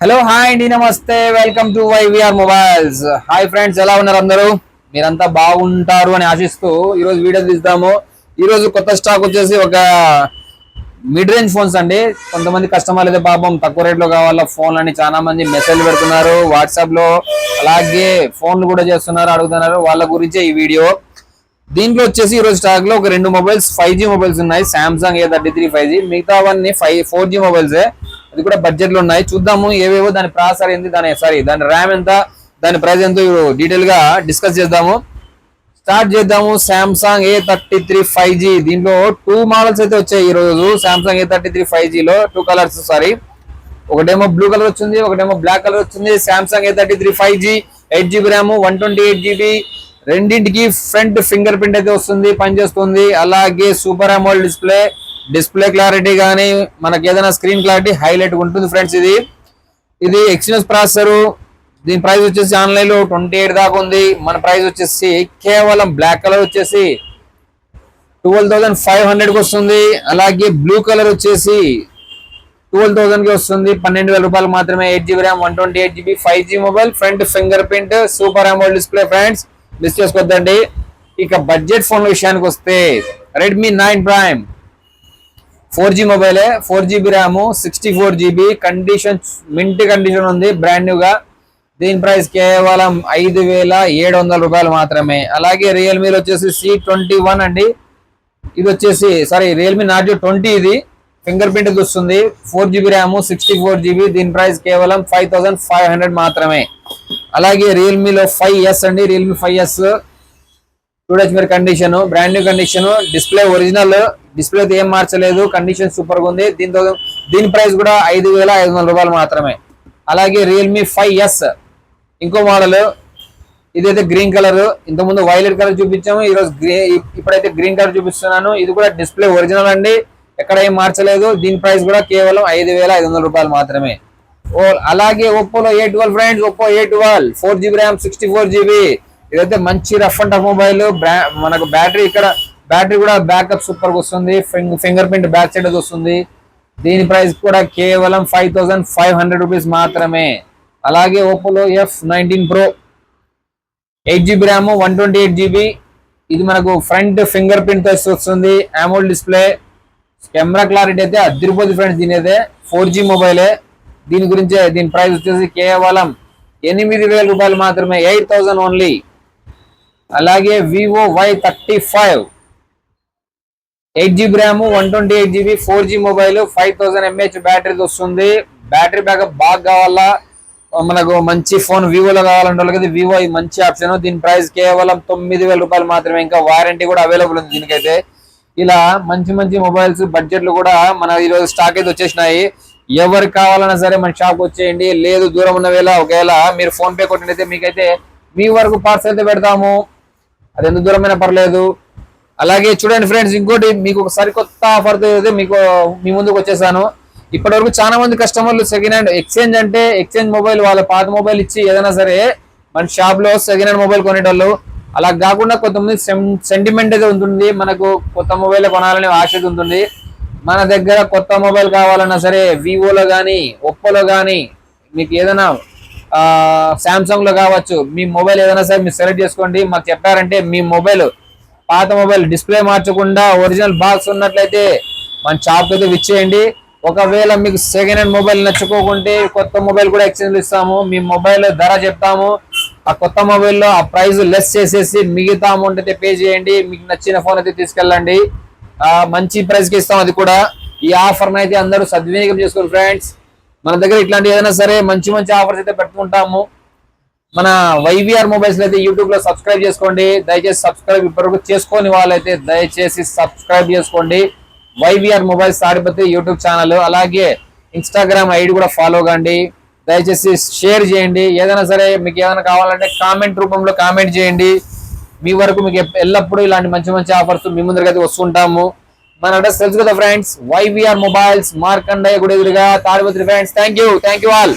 Hello hi అండి నమస్తే welcome to VYR mobiles hi friends ఎలా ఉన్నారు అందరూ? మీరంతా బాగుంటారు అని ఆశిస్తూ ఈరోజు వీడియో తీస్తాము ఈరోజు కొత్త స్టాక్ వచ్చేసి ఒక మిడ్ రేంజ్ ఫోన్స్ అండి. కొంతమంది కస్టమర్లు అయితే పాపం తక్కువ రేట్లో కావాలా ఫోన్ అని చాలా మంది మెసేజ్ పెడుతున్నారు. వాట్సాప్లో అలాగే ఫోన్లు కూడా చేస్తున్నారు అడుగుతున్నారు. వాళ్ళ గురించే ఈ వీడియో. దీంట్లో వచ్చేసి ఈరోజు స్టాక్లో ఒక రెండు మొబైల్స్ ఫైవ్ మొబైల్స్ ఉన్నాయి. Samsung A thirty three five G మిగతావన్నీ ఫైవ్ ఫోర్ జీ అది కూడా బడ్జెట్లో ఉన్నాయి. చూద్దాము ఏవేవో దాని ప్రాసెసర్ ఏంది దాని సారీ దాని ర్యామ్ ఎంత దాని ప్రైస్ ఎంత డీటెయిల్గా డిస్కస్ చేద్దాము. స్టార్ట్ చేద్దాము Samsung A thirty three five G దీంట్లో టూ మోడల్స్ అయితే వచ్చాయి ఈ రోజు Samsung A thirty three five జీలో two colours sorry ఒకటేమో బ్లూ కలర్ వచ్చింది ఒకటేమో బ్లాక్ కలర్ వచ్చింది. Samsung A thirty three five G eight GB RAM one twenty eight GB రెండింటికి ఫ్రంట్ ఫింగర్ ప్రింట్ అయితే వస్తుంది పనిచేస్తుంది. అలాగే super AMOLED display display clarity కానీ మనకి ఏదైనా స్క్రీన్ క్లారిటీ హైలైట్ ఉంటుంది ఫ్రెండ్స్ ఇది. ఇది ఎక్స్పీరియన్స్ ప్రాసెసర్. దీని ప్రైస్ వచ్చేసి ఆన్లైన్లో ట్వంటీ ఎయిట్ దాకా ఉంది. మన ప్రైస్ వచ్చేసి కేవలం బ్లాక్ కలర్ వచ్చేసి ట్వెల్వ్ థౌజండ్ ఫైవ్ హండ్రెడ్కి వస్తుంది. అలాగే బ్లూ కలర్ వచ్చేసి ట్వెల్వ్ థౌసండ్కి వస్తుంది. పన్నెండు వేల రూపాయలు మాత్రమే eight GB RAM one twenty eight GB five G mobile front fingerprint super AMOLED display friends. Miss చేసుకోవద్దండి. ఇక బడ్జెట్ ఫోన్ విషయానికి వస్తే Redmi nine Prime four G మొబైలే four GB RAM sixty four GB condition mint condition ఉంది brand న్యూగా. దీని price కేవలం ఐదు వేల ఏడు వందల రూపాయలు మాత్రమే. అలాగే రియల్మీలో వచ్చేసి సి ట్వంటీ వన్ అండి. ఇది వచ్చేసి సారీ రియల్మీ నార్జో ట్వంటీ ఇది. ఫింగర్ ప్రింట్ వస్తుంది four GB RAM sixty four GB దీని ప్రైస్ కేవలం ఫైవ్ థౌసండ్ ఫైవ్ హండ్రెడ్ మాత్రమే. అలాగే రియల్మీలో ఫైవ్ ఎస్ అండి రియల్మీ ఫైవ్ ఎస్. చూడొచ్చు మీరు condition brand new condition display original. Display ఏం మార్చలేదు కండిషన్ సూపర్గా ఉంది. దీంతో దీని ప్రైస్ కూడా ఐదు వేల ఐదు వందల రూపాయలు మాత్రమే. అలాగే రియల్మీ ఫైవ్ ఎస్ ఇంకో మోడల్ ఇదైతే గ్రీన్ కలర్ ఇంతకుముందు వైలెట్ కలర్ చూపించాము ఈరోజు రోజు ఇప్పుడైతే గ్రీన్ కలర్ చూపిస్తున్నాను. ఇది కూడా డిస్ప్లే ఒరిజినల్ అండి ఎక్కడ ఏం మార్చలేదు. దీని ప్రైస్ కూడా కేవలం ఐదు వేల ఐదు వందల రూపాయలు మాత్రమే. ఓ అలాగే ఒప్పోలో A twelve friends Oppo A twelve four GB RAM sixty four GB ఇదైతే మంచి రఫ్ అండ్ టఫ్ మొబైల్ మనకు బ్యాటరీ ఇక్కడ బ్యాటరీ కూడా బ్యాకప్ సూపర్ వస్తుంది. ఫింగర్ ప్రింట్ బ్యాక్ సైడ్ వస్తుంది. దీని ప్రైస్ కూడా కేవలం five thousand five hundred rupees మాత్రమే. అలాగే ఒప్పోలో F nineteen Pro eight GB RAM one twenty eight GB. ఇది మనకు ఫ్రంట్ ఫింగర్ ప్రింట్ వస్తుంది. అమోల్ డిస్ప్లే. కెమెరా క్లారిటీ అయితే అదిరిపోతుంది ఫ్రెండ్స్ దీని అయితే ఫోర్ జీ మొబైలే. దీని గురించి దీని ప్రైస్ వచ్చేసి కేవలం ఎనిమిది వేల రూపాయలు మాత్రమే. Eight thousand only. అలాగే Vivo Y thirty five. Eight GB RAM one twenty eight GB four G mobile five thousand mAh బ్యాటరీది వస్తుంది. బ్యాటరీ బ్యాకప్ బాగా కావాలా? మనకు మంచి ఫోన్ వివోలో కావాలంటే వాళ్ళకి వివో మంచి ఆప్షన్. దీని ప్రైస్ కేవలం తొమ్మిది వేల రూపాయలు మాత్రమే. ఇంకా వారంటీ కూడా అవైలబుల్ ఉంది దీనికైతే. ఇలా మంచి మంచి మొబైల్స్ బడ్జెట్లు కూడా మన ఈరోజు స్టాక్ అయితే వచ్చేసినాయి. ఎవరికి కావాలన్నా సరే మన షాప్ వచ్చేయండి. లేదు దూరం ఉన్న వేళ ఒకవేళ మీరు ఫోన్పే కొట్టినైతే మీకైతే మీ వరకు పార్సల్ అయితే పెడతాము. అది ఎంత దూరమైనా పర్లేదు. అలాగే చూడండి ఫ్రెండ్స్ ఇంకోటి మీకు ఒక సరికొత్త ఆఫర్ అయితే మీకు మీ ముందుకు వచ్చేసాను. ఇప్పటి వరకు చాలా మంది కస్టమర్లు సెకండ్ హ్యాండ్ ఎక్స్చేంజ్ అంటే ఎక్స్చేంజ్ మొబైల్ వాళ్ళ పాత మొబైల్ ఇచ్చి ఏదైనా సరే మన షాప్లో సెకండ్ హ్యాండ్ మొబైల్ కొనేటోళ్ళు. అలా కాకుండా కొంతమంది సెంటిమెంట్ అయితే ఉంటుంది. మనకు కొత్త మొబైల్ కొనాలనే ఆశ ఉంటుంది. మన దగ్గర కొత్త మొబైల్ కావాలన్నా సరే వివోలో కానీ ఒప్పోలో కానీ మీకు ఏదైనా సామ్సంగ్లో కావచ్చు మీ మొబైల్ ఏదైనా సరే మీరు సెలెక్ట్ చేసుకోండి. మాకు చెప్పారంటే మీ మొబైల్ పాత మొబైల్ డిస్ప్లే మార్చకుండా ఒరిజినల్ బాక్స్ ఉన్నట్లయితే మన షాప్కి అయితే విచ్చేయండి. ఒకవేళ మీకు సెకండ్ హ్యాండ్ మొబైల్ నచ్చుకోకుంటే కొత్త మొబైల్ కూడా ఎక్స్చేంజ్ ఇస్తాము. మీ మొబైల్ ధర చెప్తాము. ఆ కొత్త మొబైల్లో ఆ ప్రైస్ లెస్ చేసేసి మిగతా అమౌంట్ అయితే పే చేయండి. మీకు నచ్చిన ఫోన్ అయితే తీసుకెళ్ళండి. మంచి ప్రైస్కి ఇస్తాం అది కూడా. ఈ ఆఫర్ని అయితే అందరూ సద్వినియోగం చేసుకోరు ఫ్రెండ్స్ మన దగ్గర ఇట్లాంటి ఏదైనా సరే మంచి మంచి ఆఫర్స్ అయితే పెట్టుకుంటాము. మన వైవిఆర్ మొబైల్స్ అయితే యూట్యూబ్లో సబ్స్క్రైబ్ చేసుకోండి. దయచేసి సబ్స్క్రైబ్ ఇప్పటివరకు చేసుకోని వాళ్ళైతే దయచేసి సబ్స్క్రైబ్ చేసుకోండి. VYR mobiles Tadipatri YouTube channel. అలాగే ఇన్స్టాగ్రామ్ ఐడి కూడా ఫాలో కండి. దయచేసి షేర్ చేయండి. ఏదైనా సరే మీకు ఏదైనా కావాలంటే కామెంట్ రూపంలో కామెంట్ చేయండి. మీ వరకు మీకు ఎల్లప్పుడూ ఇలాంటి మంచి మంచి ఆఫర్స్ మీ ముందరికి అయితే వస్తుంటాము. మన అడ్రస్ తెలుసు కదా ఫ్రెండ్స్ వైవిఆర్ మొబైల్స్ మార్కండయ్య గుడి ఎదురుగా Tadipatri friends thank you thank you all